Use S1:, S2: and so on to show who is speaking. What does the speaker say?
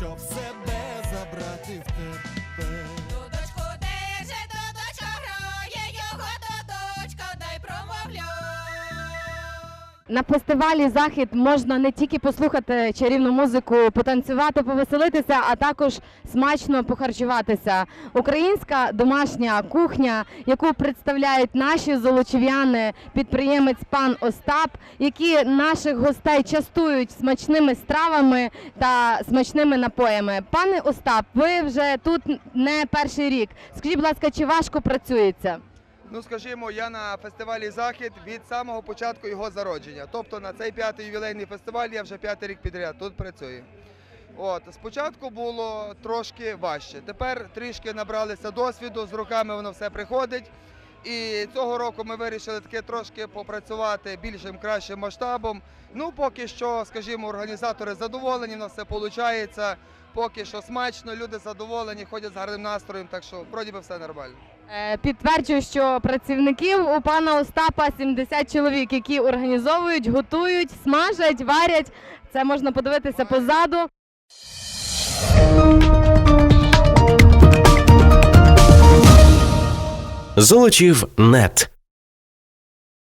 S1: щоб себе забрати в тебе.
S2: На фестивалі Захід можна не тільки послухати чарівну музику, потанцювати, повеселитися, а також смачно похарчуватися. Українська домашня кухня, яку представляють наші золочів'яни, підприємець пан Остап, які наших гостей частують смачними стравами та смачними напоями. Пане Остап, ви вже тут не перший рік. Скажіть, будь ласка, чи важко працюється?
S3: Ну, скажімо, я на фестивалі Захід від самого початку його зародження. Тобто на цей п'ятий ювілейний фестиваль я вже п'ятий рік підряд тут працюю. От, спочатку було трошки важче. Тепер трішки набралися досвіду, з роками воно все приходить. І цього року ми вирішили таки трошки попрацювати більшим кращим масштабом. Ну, поки що, скажімо, організатори задоволені, в нас все виходить. Поки що смачно, люди задоволені, ходять з гарним настроєм, так що вроді би все нормально.
S2: Е, Підтверджую, що працівників у пана Остапа 70 чоловік, які організовують, готують, смажать, варять. Це можна подивитися позаду.
S4: Золочів нет.